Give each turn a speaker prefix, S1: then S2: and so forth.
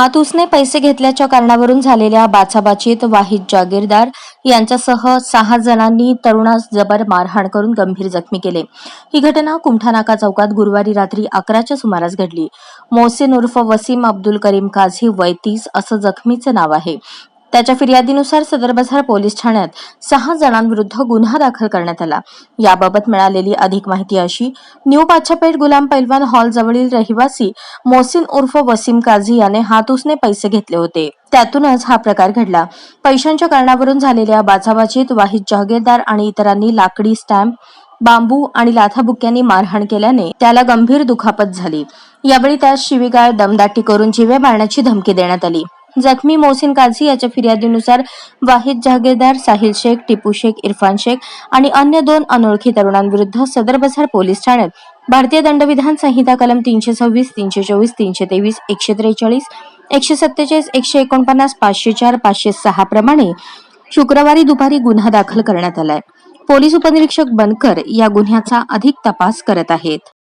S1: आतुसने पैसे घेतल्याच्या कारणावरून झालेल्या बाचाबाचीत वाहिद जागीरदार यांच्यासह सहा जणांनी तरुणास जबर मारहाण करून गंभीर जखमी केले. ही घटना कुमठानाका चौकात गुरुवारी रात्री अकराच्या सुमारास घडली. मोहसिन उर्फ वसीम अब्दुल करीम काझी वय तीस असं जखमीचं नाव आहे. त्याच्या फिर्यादीनुसार सदर बझार पोलीस ठाण्यात सहा जणांविरुद्ध गुन्हा दाखल करण्यात आला. याबाबत मिळालेली अधिक माहिती अशी न्यू पाच्छापेठ गुलाम पैलवान हॉल जवळील रहिवासी मोसिन उर्फ वसीम काझी याने हातूसने पैसे घेतले होते. त्यातूनच हा प्रकार घडला. पैशांच्या कारणावरून झालेल्या बाचाबाचीत वाहिद जहागीरदार आणि इतरांनी लाकडी स्टॅम्प बांबू आणि लाथाबुक्यांनी मारहाण केल्याने त्याला गंभीर दुखापत झाली. यावेळी त्यास शिवीगाळ दमदाटी करून जिवे मारण्याची धमकी देण्यात आली. जखमी मोहसिन काझी याच्या फिर्यादीनुसार वाहिद जहागीरदार साहिल शेख टिपू शेख इरफान शेख आणि अन्य दोन अनोळखी तरुणांविरुद्ध सदर बझार पोलीस ठाण्यात. भारतीय दंडविधान संहिता कलम तीनशे सव्वीस तीनशे चोवीस तीनशे तेवीस एकशे त्रेचाळीस एकशे सत्तेचाळीस एकशे एकोणपन्नास पाचशे चार पाचशे सहा प्रमाणे शुक्रवारी दुपारी गुन्हा दाखल करण्यात आलाय. पोलीस उपनिरीक्षक बनकर या गुन्ह्याचा अधिक तपास करत आहेत.